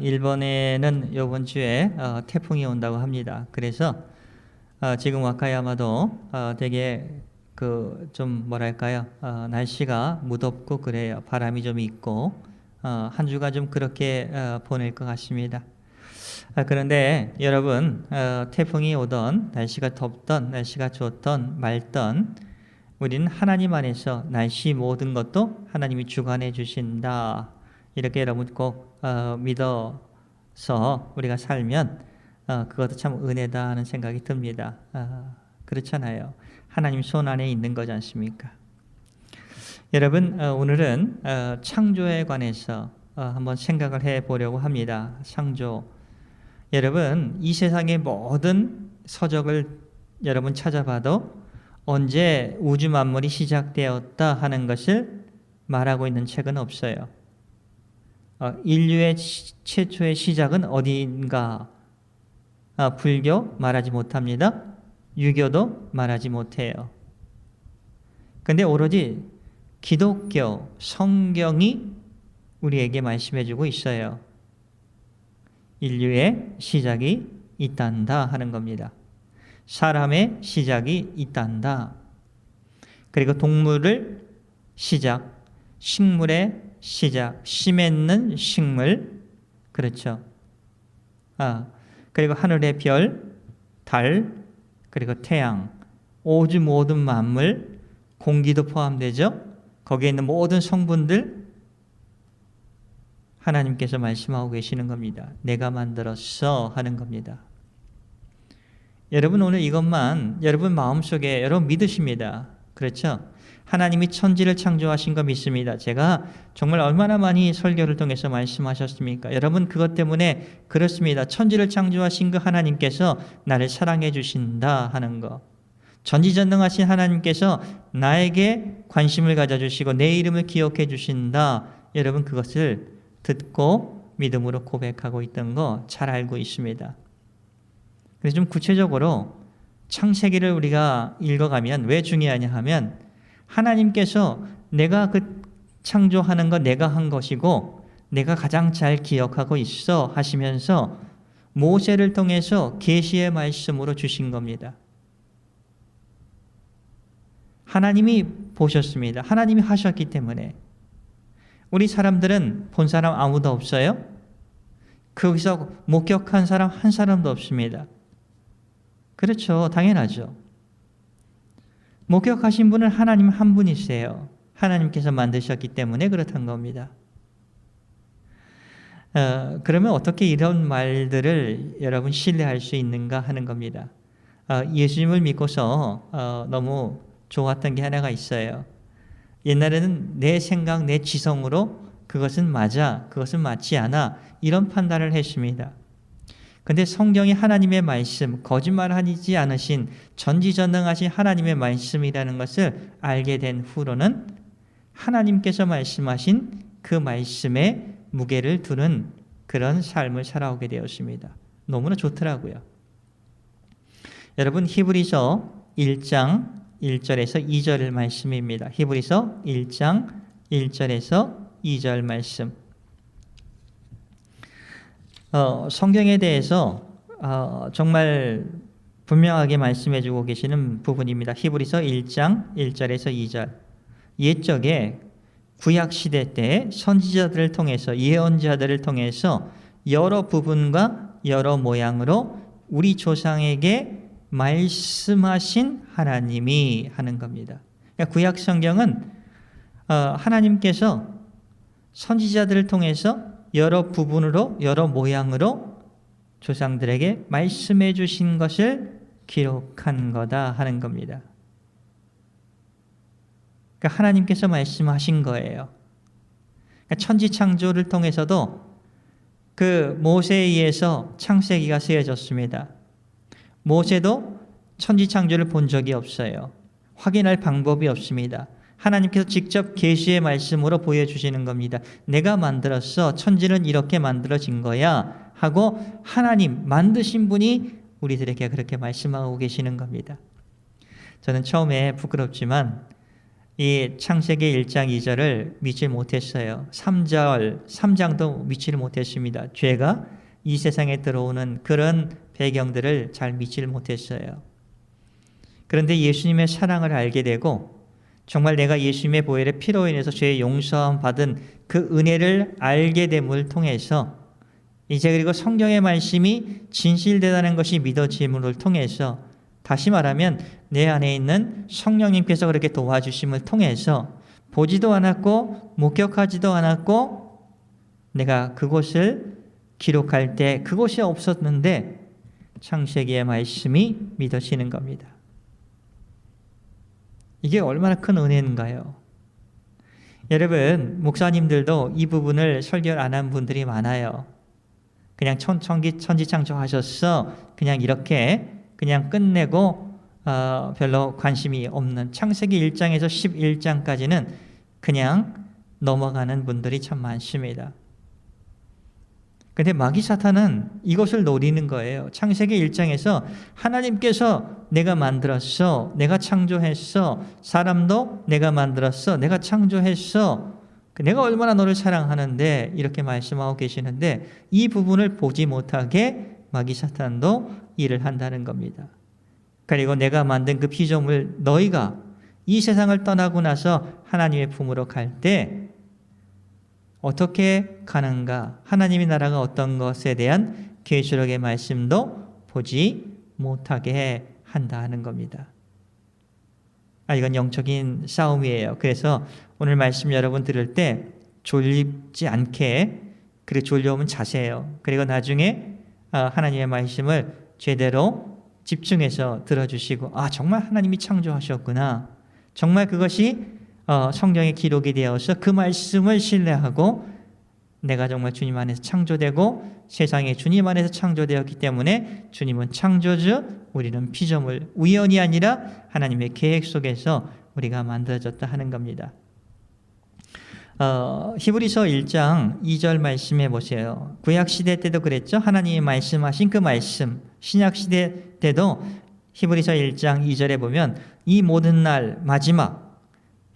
일본에는 이번 주에 어, 태풍이 온다고 합니다. 그래서 어, 지금 와카야마도 어, 되게 그 좀 뭐랄까요 어, 날씨가 무덥고 그래요. 바람이 좀 있고 어, 한 주가 좀 그렇게 어, 보낼 것 같습니다. 아, 그런데 여러분 어, 태풍이 오던 날씨가 덥던 날씨가 좋던 맑던 우리는 하나님 안에서 날씨 모든 것도 하나님이 주관해 주신다. 이렇게 여러분 꼭 어, 믿어서 우리가 살면 어, 그것도 참 은혜다 하는 생각이 듭니다. 어, 그렇잖아요. 하나님 손 안에 있는 거지 않습니까? 여러분 어, 오늘은 어, 창조에 관해서 어, 한번 생각을 해 보려고 합니다. 창조. 여러분 이 세상의 모든 서적을 여러분 찾아봐도 언제 우주 만물이 시작되었다 하는 것을 말하고 있는 책은 없어요. 어, 인류의 시, 최초의 시작은 어디인가? 아, 불교 말하지 못합니다. 유교도 말하지 못해요. 근데 오로지 기독교 성경이 우리에게 말씀해주고 있어요. 인류의 시작이 있단다 하는 겁니다. 사람의 시작이 있단다. 그리고 동물을 시작, 식물의 시작, 씨 맺는 식물, 그렇죠. 아, 그리고 하늘의 별, 달, 그리고 태양, 오주 모든 만물, 공기도 포함되죠. 거기에 있는 모든 성분들 하나님께서 말씀하고 계시는 겁니다. 내가 만들었어 하는 겁니다. 여러분 오늘 이것만 여러분 마음속에 여러분 믿으십니다. 그렇죠? 하나님이 천지를 창조하신 거 믿습니다. 제가 정말 얼마나 많이 설교를 통해서 말씀하셨습니까? 여러분 그것 때문에 그렇습니다. 천지를 창조하신 그 하나님께서 나를 사랑해 주신다 하는 거. 전지전능하신 하나님께서 나에게 관심을 가져주시고 내 이름을 기억해 주신다. 여러분 그것을 듣고 믿음으로 고백하고 있던 거 잘 알고 있습니다. 그래서 좀 구체적으로 창세기를 우리가 읽어가면 왜 중요하냐 하면 하나님께서 내가 그 창조하는 거 내가 한 것이고 내가 가장 잘 기억하고 있어 하시면서 모세를 통해서 계시의 말씀으로 주신 겁니다. 하나님이 보셨습니다. 하나님이 하셨기 때문에 우리 사람들은 본 사람 아무도 없어요. 거기서 목격한 사람 한 사람도 없습니다. 그렇죠. 당연하죠. 목격하신 분은 하나님 한 분이세요. 하나님께서 만드셨기 때문에 그렇단 겁니다. 어, 그러면 어떻게 이런 말들을 여러분 신뢰할 수 있는가 하는 겁니다. 어, 예수님을 믿고서 어, 너무 좋았던 게 하나가 있어요. 옛날에는 내 생각, 내 지성으로 그것은 맞아, 그것은 맞지 않아 이런 판단을 했습니다. 근데 성경이 하나님의 말씀, 거짓말하지 않으신 전지전능하신 하나님의 말씀이라는 것을 알게 된 후로는 하나님께서 말씀하신 그 말씀에 무게를 두는 그런 삶을 살아오게 되었습니다. 너무나 좋더라고요. 여러분 히브리서 1장 1절에서 2절 말씀입니다. 히브리서 1장 1절에서 2절 말씀. 어, 성경에 대해서 어, 정말 분명하게 말씀해 주고 계시는 부분입니다. 히브리서 1장 1절에서 2절. 옛적에 구약 시대 때 선지자들을 통해서 예언자들을 통해서 여러 부분과 여러 모양으로 우리 조상에게 말씀하신 하나님이 하는 겁니다. 그러니까 구약 성경은 어, 하나님께서 선지자들을 통해서 여러 부분으로 여러 모양으로 조상들에게 말씀해 주신 것을 기록한 거다 하는 겁니다. 그러니까 하나님께서 말씀하신 거예요. 그러니까 천지 창조를 통해서도 그 모세에 의해서 창세기가 쓰여졌습니다. 모세도 천지 창조를 본 적이 없어요. 확인할 방법이 없습니다. 하나님께서 직접 계시의 말씀으로 보여주시는 겁니다. 내가 만들었어. 천지는 이렇게 만들어진 거야. 하고 하나님 만드신 분이 우리들에게 그렇게 말씀하고 계시는 겁니다. 저는 처음에 부끄럽지만 이 창세기 1장 2절을 믿지 못했어요. 3절, 3장도 믿지를 못했습니다. 죄가 이 세상에 들어오는 그런 배경들을 잘 믿지를 못했어요. 그런데 예수님의 사랑을 알게 되고 정말 내가 예수님의 보혈의 피로 인해서 죄의 용서함 받은 그 은혜를 알게 됨을 통해서 이제 그리고 성경의 말씀이 진실되다는 것이 믿어짐을 통해서 다시 말하면 내 안에 있는 성령님께서 그렇게 도와주심을 통해서 보지도 않았고 목격하지도 않았고 내가 그곳을 기록할 때 그곳이 없었는데 창세기의 말씀이 믿어지는 겁니다. 이게 얼마나 큰 은혜인가요? 여러분, 목사님들도 이 부분을 설교 안한 분들이 많아요. 그냥 천, 천기, 천지창조하셨어. 그냥 이렇게 그냥 끝내고 어, 별로 관심이 없는 창세기 1장에서 11장까지는 그냥 넘어가는 분들이 참 많습니다. 근데 마귀 사탄은 이것을 노리는 거예요. 창세기 1장에서 하나님께서 내가 만들었어. 내가 창조했어. 사람도 내가 만들었어. 내가 창조했어. 내가 얼마나 너를 사랑하는데 이렇게 말씀하고 계시는데 이 부분을 보지 못하게 마귀 사탄도 일을 한다는 겁니다. 그리고 내가 만든 그 피조물 너희가 이 세상을 떠나고 나서 하나님의 품으로 갈 때 어떻게 가는가? 하나님의 나라가 어떤 것에 대한 계시록의 말씀도 보지 못하게 한다 하는 겁니다. 아, 이건 영적인 싸움이에요. 그래서 오늘 말씀 여러분 들을 때 졸립지 않게 그리고 졸려오면 자세요. 그리고 나중에 아, 하나님의 말씀을 제대로 집중해서 들어주시고 아 정말 하나님이 창조하셨구나. 정말 그것이 어, 성경에 기록이 되어서 그 말씀을 신뢰하고 내가 정말 주님 안에서 창조되고 세상에 주님 안에서 창조되었기 때문에 주님은 창조주, 우리는 피조물, 우연이 아니라 하나님의 계획 속에서 우리가 만들어졌다 하는 겁니다. 어, 히브리서 1장 2절 말씀해 보세요. 구약 시대 때도 그랬죠. 하나님이 말씀하신 그 말씀. 신약 시대 때도 히브리서 1장 2절에 보면 이 모든 날 마지막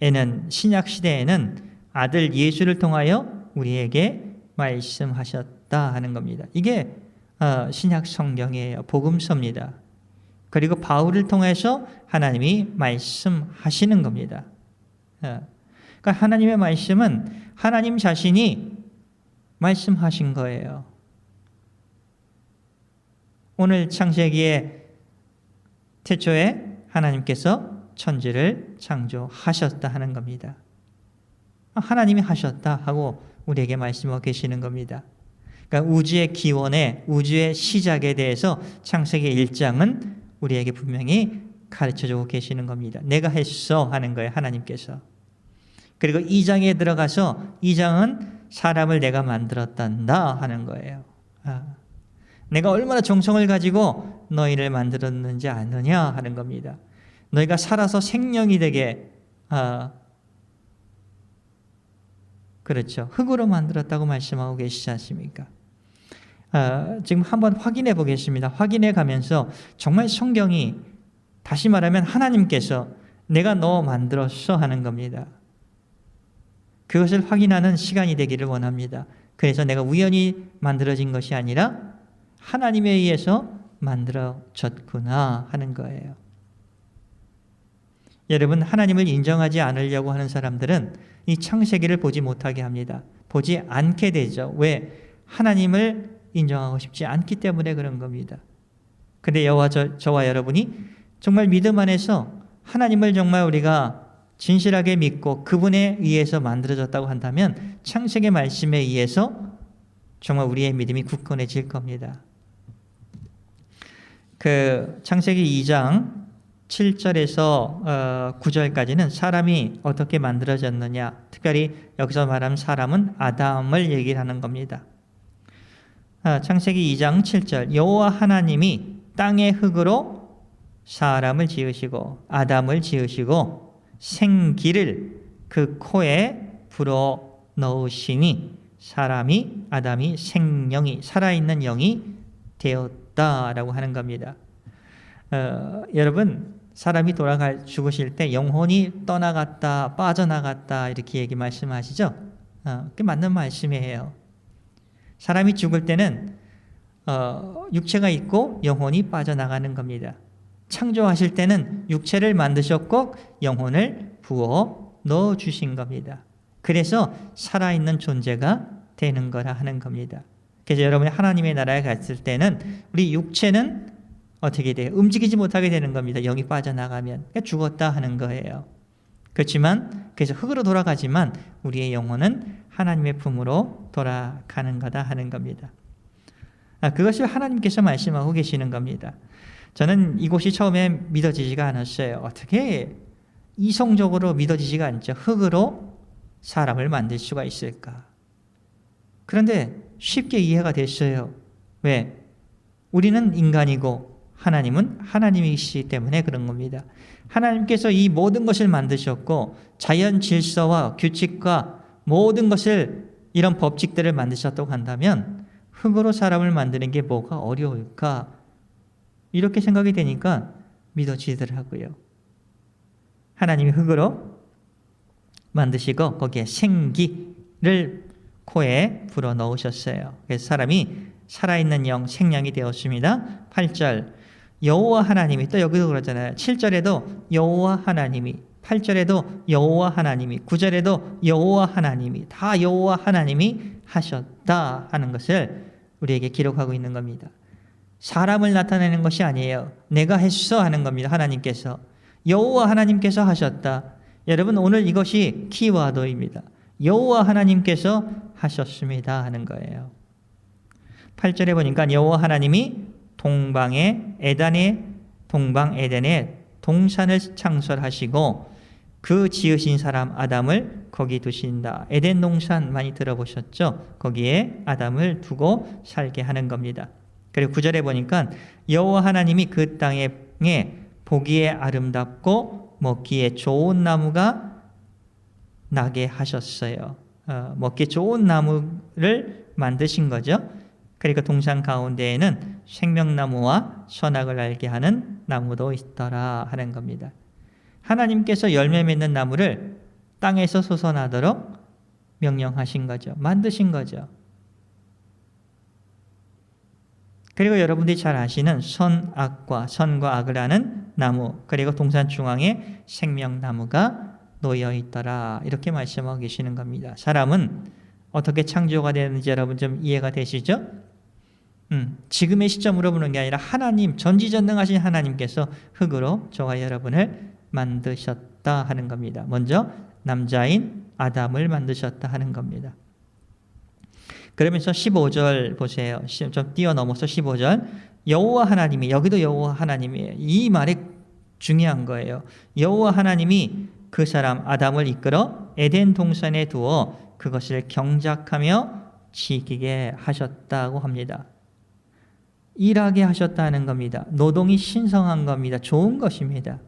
에는 신약 시대에는 아들 예수를 통하여 우리에게 말씀하셨다 하는 겁니다. 이게 어, 신약 성경이에요. 복음서입니다. 그리고 바울을 통해서 하나님이 말씀하시는 겁니다. 어, 그러니까 하나님의 말씀은 하나님 자신이 말씀하신 거예요. 오늘 창세기의 태초에 하나님께서 천지를 창조하셨다 하는 겁니다. 하나님이 하셨다 하고 우리에게 말씀하고 계시는 겁니다. 그러니까 우주의 기원에 우주의 시작에 대해서 창세기 1장은 우리에게 분명히 가르쳐 주고 계시는 겁니다. 내가 했어 하는 거예요. 하나님께서. 그리고 2장에 들어가서 2장은 사람을 내가 만들었단다 하는 거예요. 아, 내가 얼마나 정성을 가지고 너희를 만들었는지 아느냐 하는 겁니다. 너희가 살아서 생명이 되게 아, 그렇죠. 흙으로 만들었다고 말씀하고 계시지 않습니까? 아, 지금 한번 확인해 보겠습니다. 확인해 가면서 정말 성경이 다시 말하면 하나님께서 내가 너 만들었어 하는 겁니다. 그것을 확인하는 시간이 되기를 원합니다. 그래서 내가 우연히 만들어진 것이 아니라 하나님에 의해서 만들어졌구나 하는 거예요. 여러분 하나님을 인정하지 않으려고 하는 사람들은 이 창세기를 보지 못하게 합니다. 보지 않게 되죠. 왜? 하나님을 인정하고 싶지 않기 때문에 그런 겁니다. 근데 여와 저, 저와 여러분이 정말 믿음 안에서 하나님을 정말 우리가 진실하게 믿고 그분에 의해서 만들어졌다고 한다면 창세기 말씀에 의해서 정말 우리의 믿음이 굳건해질 겁니다. 그 창세기 2장 7절에서 9절까지는 어, 사람이 어떻게 만들어졌느냐, 특별히 여기서 말하는 사람은 아담을 얘기를 하는 겁니다. 아, 창세기 2장 7절 여호와 하나님이 땅의 흙으로 사람을 지으시고 아담을 지으시고 생기를 그 코에 불어 넣으시니 사람이 아담이 생명이 살아있는 영이 되었다라고 하는 겁니다. 어, 여러분 사람이 돌아갈 죽으실 때 영혼이 떠나갔다 빠져나갔다 이렇게 얘기 말씀하시죠. 어, 그게 맞는 말씀이에요. 사람이 죽을 때는 어, 육체가 있고 영혼이 빠져나가는 겁니다. 창조하실 때는 육체를 만드셨고 영혼을 부어 넣어 주신 겁니다. 그래서 살아있는 존재가 되는 거라 하는 겁니다. 그래서 여러분이 하나님의 나라에 갔을 때는 우리 육체는 어떻게 돼요? 움직이지 못하게 되는 겁니다. 영이 빠져나가면 그러니까 죽었다 하는 거예요. 그렇지만 그래서 흙으로 돌아가지만 우리의 영혼은 하나님의 품으로 돌아가는 거다 하는 겁니다. 아, 그것을 하나님께서 말씀하고 계시는 겁니다. 저는 이곳이 처음에 믿어지지가 않았어요. 어떻게 이성적으로 믿어지지가 않죠. 흙으로 사람을 만들 수가 있을까? 그런데 쉽게 이해가 됐어요. 왜? 우리는 인간이고 하나님은 하나님이시기 때문에 그런 겁니다. 하나님께서 이 모든 것을 만드셨고 자연 질서와 규칙과 모든 것을 이런 법칙들을 만드셨다고 한다면 흙으로 사람을 만드는 게 뭐가 어려울까? 이렇게 생각이 되니까 믿어지더라고요. 하나님이 흙으로 만드시고 거기에 생기를 코에 불어 넣으셨어요. 그래서 사람이 살아있는 영, 생명이 되었습니다. 8절 여호와 하나님이 또 여기도 그러잖아요. 7절에도 여호와 하나님이 8절에도 여호와 하나님이 9절에도 여호와 하나님이 다 여호와 하나님이 하셨다 하는 것을 우리에게 기록하고 있는 겁니다. 사람을 나타내는 것이 아니에요. 내가 했어 하는 겁니다. 하나님께서 여호와 하나님께서 하셨다. 여러분 오늘 이것이 키워드입니다. 여호와 하나님께서 하셨습니다 하는 거예요. 8절에 보니까 여호와 하나님이 동방의 에단의 동방 에덴의 동산을 창설하시고 그 지으신 사람 아담을 거기 두신다. 에덴 동산 많이 들어보셨죠? 거기에 아담을 두고 살게 하는 겁니다. 그리고 구절에 보니까 여호와 하나님이 그 땅에 보기에 아름답고 먹기에 좋은 나무가 나게 하셨어요. 어, 먹기 좋은 나무를 만드신 거죠. 그러니까 동산 가운데에는 생명나무와 선악을 알게 하는 나무도 있더라 하는 겁니다. 하나님께서 열매 맺는 나무를 땅에서 솟아나도록 명령하신 거죠. 만드신 거죠. 그리고 여러분들이 잘 아시는 선악과 선과 악을 아는 나무 그리고 동산 중앙에 생명나무가 놓여 있더라 이렇게 말씀하고 계시는 겁니다. 사람은 어떻게 창조가 되는지 여러분 좀 이해가 되시죠? 음, 지금의 시점으로 보는 게 아니라 하나님 전지전능하신 하나님께서 흙으로 저와 여러분을 만드셨다 하는 겁니다. 먼저 남자인 아담을 만드셨다 하는 겁니다. 그러면서 15절 보세요. 좀 뛰어넘어서 15절 여호와 하나님이 여기도 여호와 하나님이에요. 이 말이 중요한 거예요. 여호와 하나님이 그 사람 아담을 이끌어 에덴 동산에 두어 그것을 경작하며 지키게 하셨다고 합니다. 일하게 하셨다는 겁니다. 노동이 신성한 겁니다. 좋은 것입니다.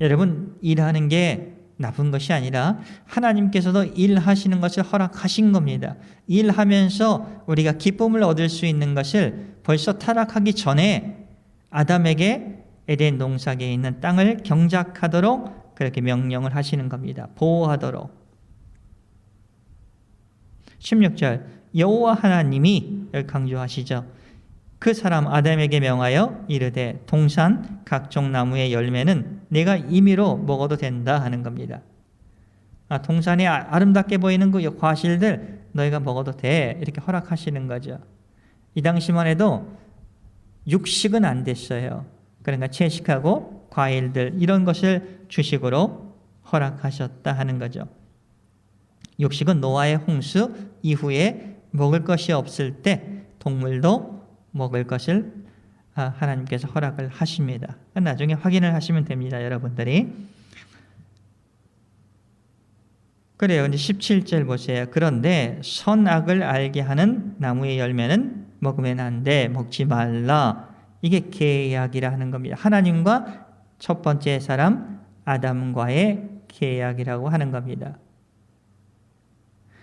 여러분, 일하는 게 나쁜 것이 아니라 하나님께서도 일하시는 것을 허락하신 겁니다. 일하면서 우리가 기쁨을 얻을 수 있는 것을 벌써 타락하기 전에 아담에게 에덴 농사에 있는 땅을 경작하도록 그렇게 명령을 하시는 겁니다. 보호하도록. 16절 여호와 하나님이 강조하시죠. 그 사람 아담에게 명하여 이르되 동산 각종 나무의 열매는 내가 임의로 먹어도 된다 하는 겁니다. 아, 동산에 아, 아름답게 보이는 그 과실들 너희가 먹어도 돼 이렇게 허락하시는 거죠. 이 당시만 해도 육식은 안 됐어요. 그러니까 채식하고 과일들 이런 것을 주식으로 허락하셨다 하는 거죠. 육식은 노아의 홍수 이후에 먹을 것이 없을 때 동물도 먹을 것을 아, 하나님께서 허락을 하십니다. 나중에 확인을 하시면 됩니다, 여러분들이. 그래요. 이제 17절 보세요. 그런데 선악을 알게 하는 나무의 열매는 먹으면 안 돼. 먹지 말라. 이게 계약이라 하는 겁니다. 하나님과 첫 번째 사람 아담과의 계약이라고 하는 겁니다.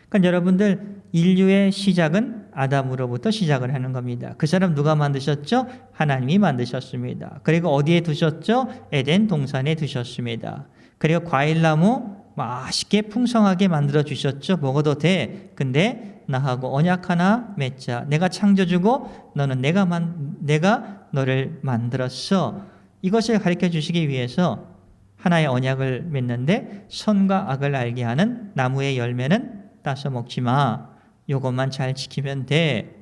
그러니까 여러분들 인류의 시작은 아담으로부터 시작을 하는 겁니다. 그 사람 누가 만드셨죠? 하나님이 만드셨습니다. 그리고 어디에 두셨죠? 에덴 동산에 두셨습니다. 그리고 과일나무 맛있게 풍성하게 만들어 주셨죠. 먹어도 돼. 근데 나하고 언약 하나 맺자. 내가 창조주고 너는 내가 만 내가 너를 만들었어. 이것을 가르쳐 주시기 위해서 하나의 언약을 맺는데 선과 악을 알게 하는 나무의 열매는 따서 먹지 마. 요것만 잘 지키면 돼.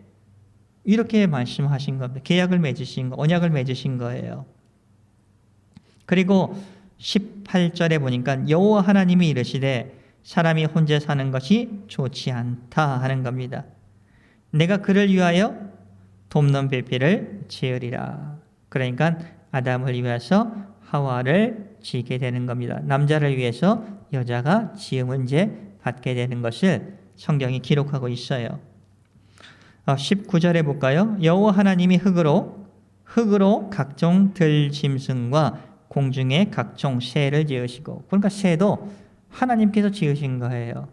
이렇게 말씀하신 겁니다. 계약을 맺으신 거, 언약을 맺으신 거예요. 그리고 18절에 보니까 여호와 하나님이 이르시되 사람이 혼자 사는 것이 좋지 않다 하는 겁니다. 내가 그를 위하여 돕는 배필을 지으리라. 그러니까 아담을 위해서 하와를 지게 되는 겁니다. 남자를 위해서 여자가 지음은 제 받게 되는 것을 성경이 기록하고 있어요. 19절에 볼까요? 여호와 하나님이 흙으로 흙으로 각종 들짐승과 공중의 각종 새를 지으시고 그러니까 새도 하나님께서 지으신 거예요.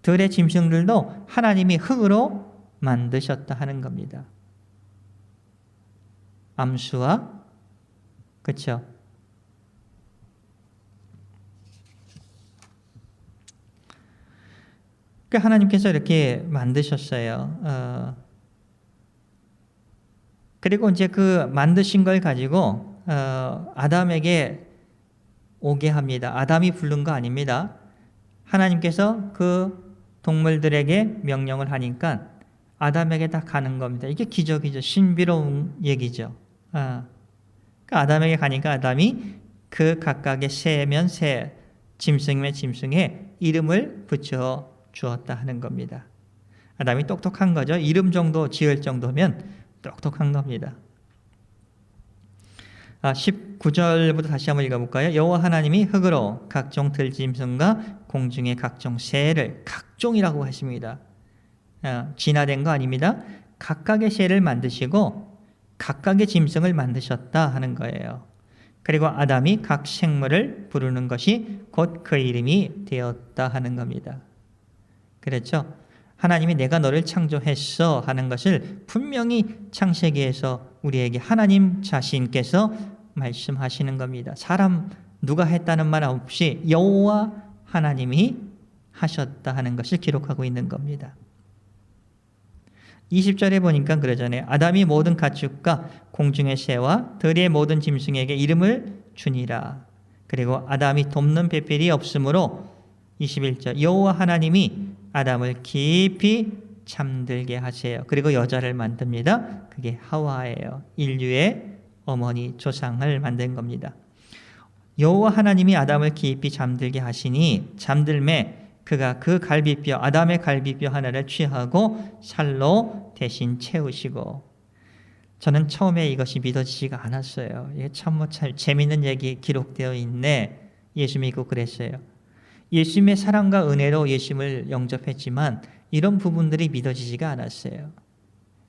들의 짐승들도 하나님이 흙으로 만드셨다 하는 겁니다. 암수와 그렇죠. 그 하나님께서 이렇게 만드셨어요. 어, 그리고 이제 그 만드신 걸 가지고 어, 아담에게 오게 합니다. 아담이 부른 거 아닙니다. 하나님께서 그 동물들에게 명령을 하니까 아담에게 다 가는 겁니다. 이게 기적이죠. 신비로운 얘기죠. 아. 그 아담에게 가니까 아담이 그 각각의 새면 새, 짐승이면 짐승에 이름을 붙여 주었다 하는 겁니다. 아담이 똑똑한 거죠. 이름 정도 지을 정도면 똑똑한 겁니다. 아, 19절부터 다시 한번 읽어볼까요? 여호와 하나님이 흙으로 각종 들짐승과 공중의 각종 새를 각종이라고 하십니다. 아, 진화된 거 아닙니다. 각각의 새를 만드시고 각각의 짐승을 만드셨다 하는 거예요. 그리고 아담이 각 생물을 부르는 것이 곧 그 이름이 되었다 하는 겁니다. 그렇죠? 하나님이 내가 너를 창조했어 하는 것을 분명히 창세기에서 우리에게 하나님 자신께서 말씀하시는 겁니다. 사람 누가 했다는 말 없이 여호와 하나님이 하셨다 하는 것을 기록하고 있는 겁니다. 20절에 보니까 그러잖아요. 아담이 모든 가축과 공중의 새와 들의 모든 짐승에게 이름을 주니라. 그리고 아담이 돕는 배필이 없으므로 21절 여호와 하나님이 아담을 깊이 잠들게 하세요. 그리고 여자를 만듭니다. 그게 하와예요. 인류의 어머니 조상을 만든 겁니다. 여호와 하나님이 아담을 깊이 잠들게 하시니 잠들매 그가 그 갈비뼈 아담의 갈비뼈 하나를 취하고 살로 대신 채우시고 저는 처음에 이것이 믿어지지가 않았어요. 이게 참뭐 참 재밌는 얘기 기록되어 있네. 예수 믿고 그랬어요. 예수님의 사랑과 은혜로 예수님을 영접했지만 이런 부분들이 믿어지지가 않았어요.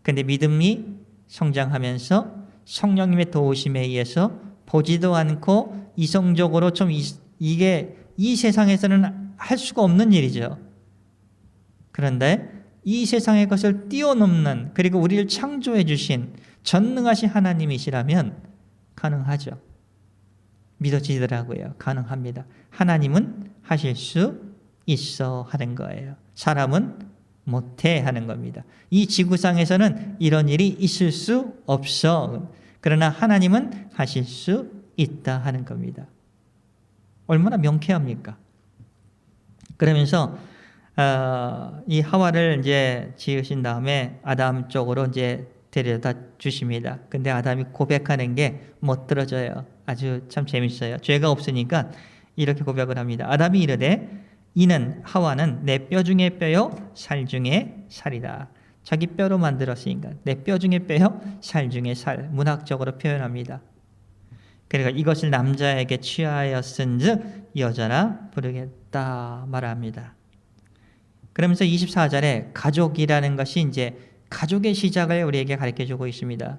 근데 믿음이 성장하면서 성령님의 도우심에 의해서 보지도 않고 이성적으로 좀 이, 이게 이 세상에서는 할 수가 없는 일이죠. 그런데 이 세상의 것을 뛰어넘는 그리고 우리를 창조해 주신 전능하신 하나님이시라면 가능하죠. 믿어지더라고요. 가능합니다. 하나님은 하실 수 있어 하는 거예요. 사람은 못해 하는 겁니다. 이 지구상에서는 이런 일이 있을 수 없어. 그러나 하나님은 하실 수 있다 하는 겁니다. 얼마나 명쾌합니까? 그러면서 어, 이 하와를 이제 지으신 다음에 아담 쪽으로 이제 데려다 주십니다. 근데 아담이 고백하는 게 못 들어져요. 아주 참 재밌어요. 죄가 없으니까 이렇게 고백을 합니다. 아담이 이르되 이는 하와는 내 뼈 중에 뼈요 살 중에 살이다. 자기 뼈로 만들었으니까 내 뼈 중에 뼈요 살 중에 살 문학적으로 표현합니다. 그러니까 이것을 남자에게 취하였은즉 여자라 부르겠다 말합니다. 그러면서 24절에 가족이라는 것이 이제 가족의 시작을 우리에게 가르쳐 주고 있습니다.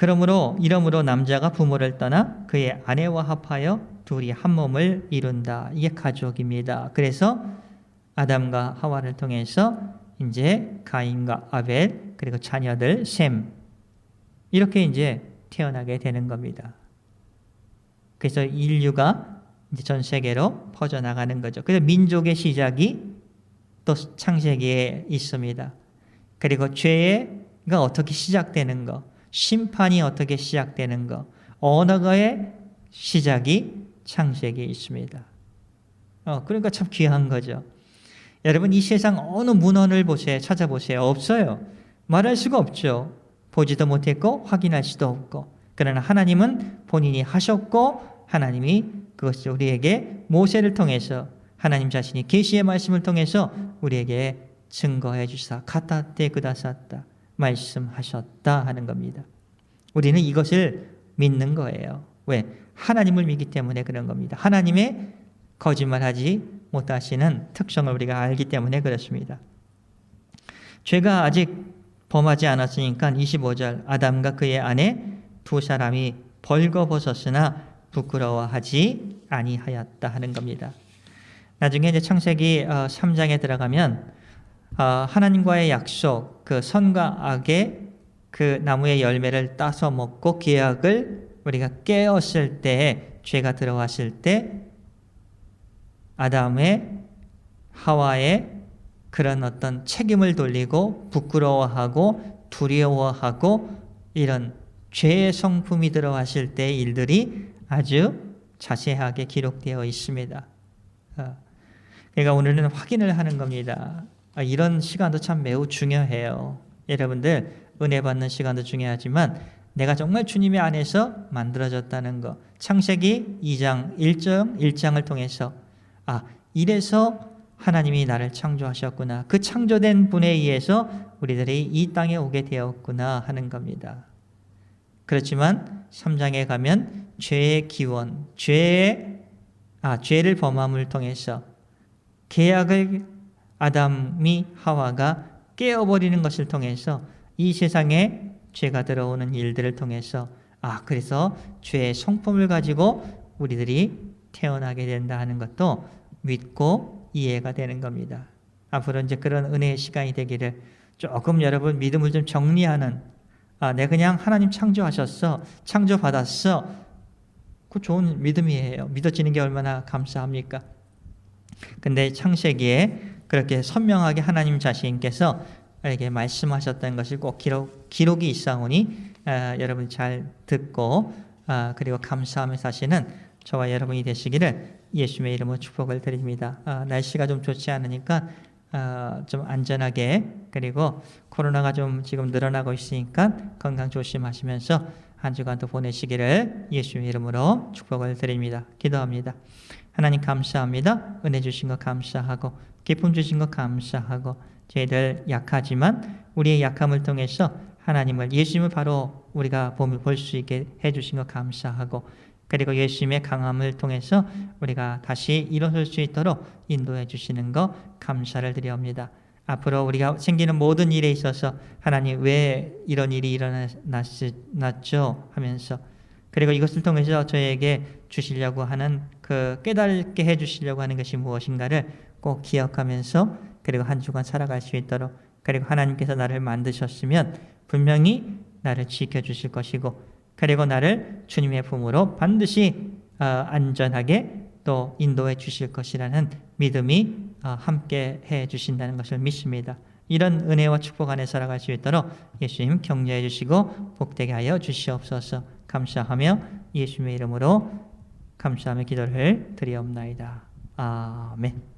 그러므로 이러므로 남자가 부모를 떠나 그의 아내와 합하여 둘이 한 몸을 이룬다. 이게 가족입니다. 그래서 아담과 하와를 통해서 이제 가인과 아벨 그리고 자녀들 셈 이렇게 이제 태어나게 되는 겁니다. 그래서 인류가 이제 전 세계로 퍼져나가는 거죠. 그래서 민족의 시작이 또 창세기에 있습니다. 그리고 죄가 어떻게 시작되는 거, 심판이 어떻게 시작되는 거, 언어의 시작이 창세기에 있습니다. 어, 그러니까 참 귀한 거죠. 여러분 이 세상 어느 문헌을 보세요. 찾아보세요. 없어요. 말할 수가 없죠. 보지도 못했고 확인할 수도 없고. 그러나 하나님은 본인이 하셨고 하나님이 그것을 우리에게 모세를 통해서 하나님 자신이 계시의 말씀을 통해서 우리에게 증거해 주사 가타테 그다샀다 말씀하셨다 하는 겁니다. 우리는 이것을 믿는 거예요. 왜? 하나님을 믿기 때문에 그런 겁니다. 하나님의 거짓말하지 못하시는 특성을 우리가 알기 때문에 그렇습니다. 죄가 아직 범하지 않았으니까 25절 아담과 그의 아내 두 사람이 벌거벗었으나 부끄러워하지 아니하였다 하는 겁니다. 나중에 이제 창세기 3장에 어, 들어가면 어, 하나님과의 약속, 그 선과 악의 그 나무의 열매를 따서 먹고 계약을 우리가 깨었을 때 죄가 들어왔을 때 아담의 하와의 그런 어떤 책임을 돌리고 부끄러워하고 두려워하고 이런 죄의 성품이 들어왔을 때 일들이 아주 자세하게 기록되어 있습니다. 어, 그러니까 오늘은 확인을 하는 겁니다. 아, 이런 시간도 참 매우 중요해요. 여러분들 은혜 받는 시간도 중요하지만 내가 정말 주님의 안에서 만들어졌다는 것. 창세기 2장 1장 1장을 통해서 아, 이래서 하나님이 나를 창조하셨구나. 그 창조된 분에 의해서 우리들이 이 땅에 오게 되었구나 하는 겁니다. 그렇지만 3장에 가면 죄의 기원, 죄의 아, 죄를 범함을 통해서 계약을 아담이 하와가 깨어버리는 것을 통해서 이 세상에 죄가 들어오는 일들을 통해서 아, 그래서 죄의 성품을 가지고 우리들이 태어나게 된다 하는 것도 믿고 이해가 되는 겁니다. 앞으로 이제 그런 은혜의 시간이 되기를 조금 여러분 믿음을 좀 정리하는 아, 내 그냥 하나님 창조하셨어. 창조받았어. 그 좋은 믿음이에요. 믿어지는 게 얼마나 감사합니까? 근데 창세기에 그렇게 선명하게 하나님 자신께서 에게 말씀하셨다는 것을 꼭 기록, 기록이 있사오니 아, 여러분 잘 듣고 아, 그리고 감사하며 사시는 저와 여러분이 되시기를 예수님의 이름으로 축복을 드립니다. 아, 날씨가 좀 좋지 않으니까 아, 좀 안전하게 그리고 코로나가 좀 지금 늘어나고 있으니까 건강 조심하시면서 한 주간도 보내시기를 예수님의 이름으로 축복을 드립니다. 기도합니다. 하나님 감사합니다. 은혜 주신 것 감사하고 기쁨 주신 것 감사하고 저희들 약하지만 우리의 약함을 통해서 하나님을 예수님을 바로 우리가 볼 수 있게 해주신 것 감사하고 그리고 예수님의 강함을 통해서 우리가 다시 일어설 수 있도록 인도해 주시는 것 감사를 드리옵니다. 앞으로 우리가 생기는 모든 일에 있어서 하나님 왜 이런 일이 일어났죠 하면서 그리고 이것을 통해서 저에게 주시려고 하는 그 깨닫게 해 주시려고 하는 것이 무엇인가를 꼭 기억하면서 그리고 한 주간 살아갈 수 있도록 그리고 하나님께서 나를 만드셨으면 분명히 나를 지켜 주실 것이고 그리고 나를 주님의 품으로 반드시 어, 안전하게 또 인도해 주실 것이라는 믿음이 어, 함께 해 주신다는 것을 믿습니다. 이런 은혜와 축복 안에 살아갈 수 있도록 예수님 격려해 주시고 복되게 하여 주시옵소서 감사하며 예수님의 이름으로 감사하며 기도를 드리옵나이다. 아멘.